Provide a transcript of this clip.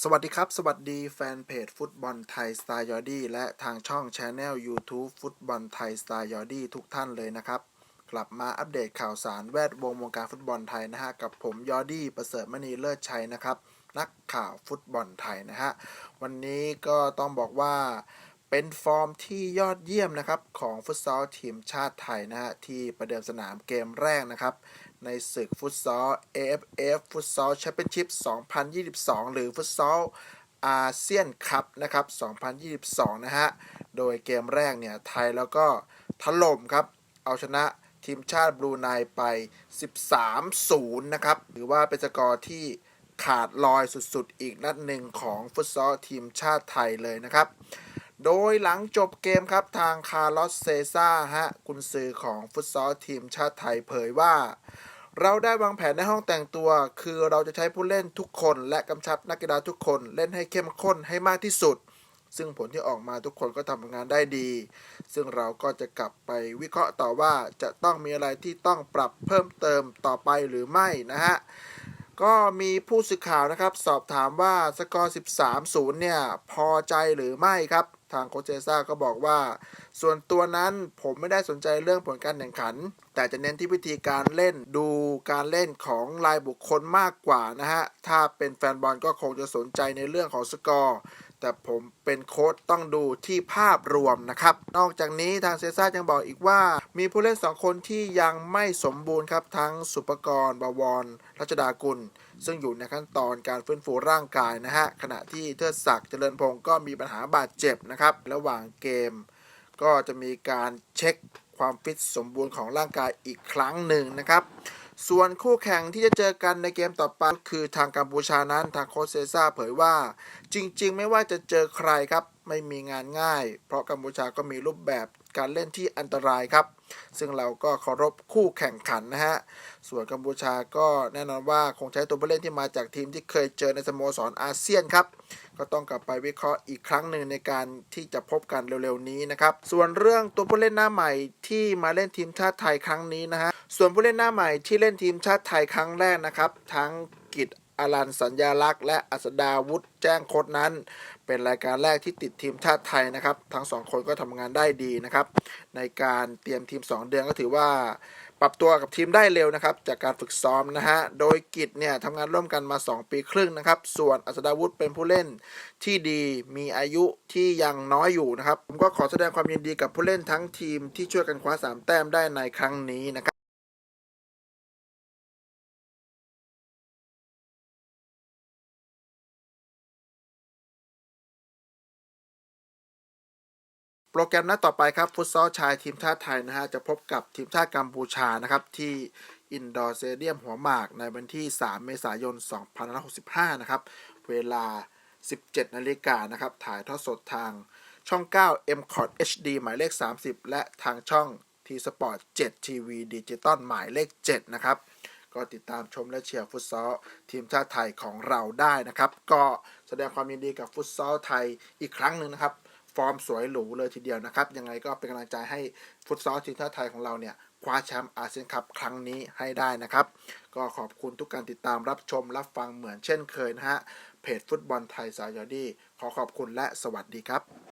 สวัสดีครับ สวัสดีแฟนเพจฟุตบอลไทยสไตล์ยอดี้และทางช่องช anel YouTube ฟุตบอลไทยสไตล์ยอดี้ทุกท่านเลยนะครับ กลับมาอัปเดตข่าวสารแวดวงวงการฟุตบอลไทยนะฮะ กับผมยอดี้ประเสริฐมณีเลิศชัยนะครับ นักข่าวฟุตบอลไทยนะฮะ วันนี้ก็ต้องบอกว่าเป็นฟอร์มที่ยอดเยี่ยมนะครับ ของฟุตซอลทีมชาติไทยนะฮะ ที่ประเดิมสนามเกมแรกนะครับ ในศึกฟุตซอล AFF ฟุตซอลแชมเปี้ยนชิพ 2022 หรือฟุตซอลอาเซียนคัพนะครับ 2022 นะฮะ โดยเกมแรกเนี่ย ไทยแล้วก็ถล่มครับ เอาชนะทีมชาติบรูไนไป 13-0 นะครับ หรือว่าเป็นสกอร์ที่ขาดลอยสุดๆ อีกนัดหนึ่งของฟุตซอลทีมชาติไทยเลยนะครับ โดยหลังจบเกมครับทางคาร์ลอสเซซ่าฮะกุนซือของฟุตซอลทีมชาติไทยเผยว่า เราได้วางแผนในห้องแต่งตัว คือเราจะใช้ผู้เล่นทุกคน และกำชับนักกีฬาทุกคนเล่นให้เข้มข้นให้มากที่สุด ซึ่งผลที่ออกมาทุกคนก็ทำงานได้ดี ซึ่งเราก็จะกลับไปวิเคราะห์ต่อว่าจะต้องมีอะไรที่ต้องปรับเพิ่มเติมต่อไปหรือไม่นะฮะก็มีผู้สื่อข่าวนะครับ สอบถามว่าสกอร์ 13-0 เนี่ย พอใจหรือไม่ครับ ทางโคเจซ่าก็บอกว่า ส่วนตัวนั้นผมไม่ได้สนใจเรื่องผลการแข่งขัน แต่จะเน้นที่วิธีการเล่นดูการเล่นของรายบุคคลมากกว่านะฮะ ถ้าเป็นแฟนบอลก็คงจะสนใจในเรื่องของสกอร์ แต่ผมเป็นโค้ชต้องดูที่ภาพรวมนะครับ นอกจากนี้ทางเซซ่ายังบอกอีกว่า มีผู้เล่น 2 คนที่ยังไม่สมบูรณ์ครับ ทั้งสุปกรณ์บวร รัชดากุล ซึ่งอยู่ในขั้นตอนการฟื้นฟูร่างกายนะฮะ ขณะที่เทิดศักดิ์เจริญพงศ์ก็มีปัญหาบาดเจ็บนะครับ ระหว่างเกม ก็จะมีการเช็คความฟิตสมบูรณ์ของร่างกายอีกครั้งหนึ่งนะครับ ส่วนคู่แข่งที่จะเจอกันในเกมต่อไปคือทางกัมพูชานั้นทางโคเซซ่าเผยว่า จริง ๆ ไม่ว่าจะเจอใครครับ ไม่มีงานง่าย เพราะกัมพูชาก็มีรูปแบบ การเล่นที่อันตรายครับ ซึ่งเราก็เคารพคู่แข่งขันนะฮะ ส่วนกัมพูชาก็แน่นอนว่าคงใช้ตัวผู้เล่นที่มาจากทีมที่เคยเจอในสโมสรอาเซียนครับ ก็ต้องกลับไปวิเคราะห์อีกครั้งหนึ่งในการที่จะพบกันเร็วๆนี้นะครับ ส่วนเรื่องตัวผู้เล่นหน้าใหม่ที่มาเล่นทีมชาติไทยครั้งนี้นะฮะ ส่วนผู้เล่นหน้าใหม่ที่เล่นทีมชาติไทยครั้งแรกนะครับ ทั้งกิจ อลันสัญญาลักษณ์และอัสดาวุฒิแจ้งโคดนั้น เป็นรายการแรกที่ติดทีมชาติไทยนะครับ ทั้งสองคนก็ทำงานได้ดีนะครับ ในการเตรียมทีม 2 เดือนก็ถือว่า ปรับตัวกับทีมได้เร็วนะครับ จากการฝึกซ้อมนะฮะโดยกิจเนี่ยทำงานร่วมกันมา 2 ปีครึ่งนะครับ ส่วนอัสดาวุฒิเป็นผู้เล่นที่ดีมีอายุที่ยังน้อยอยู่นะครับผมก็ขอแสดงความยินดีกับผู้เล่นทั้งทีมที่ช่วยกันคว้า 3 แต้มได้ในครั้งนี้นะครับ โปรแกรมนัดต่อไปครับ ฟุตซอลชายทีมชาติไทยนะฮะ จะพบกับทีมชาติกัมพูชานะครับ ที่อินดอร์เตเดียมหัวหมากในวันที่ 3 เมษายน 2565 นะครับ เวลา 17 นาฬิกานะครับ ถ่ายทอดสดทางช่อง 9 m c o t HD หมายเลข 30 และทางช่อง T Sport 7 TV ดิจิตอลหมายเลข 7 นะครับ ก็ติดตามชมและเชียร์ฟุตซอลทีมชาติไทยของเราได้นะครับ ก็แสดงความยินดีกับฟุตซอลไทยอีกครั้งหนึ่งนะครับ ฟอร์มสวยหรูเลยทีเดียวนะครับ ยังไงก็เป็นกำลังใจให้ฟุตซอลทีมชาติไทยของเราเนี่ยคว้าแชมป์อาเซียนคัพครั้งนี้ให้ได้นะครับ ก็ขอบคุณทุกการติดตามรับชมรับฟังเหมือนเช่นเคยนะฮะเพจฟุตบอลไทยสายอดี้ขอขอบคุณและสวัสดีครับ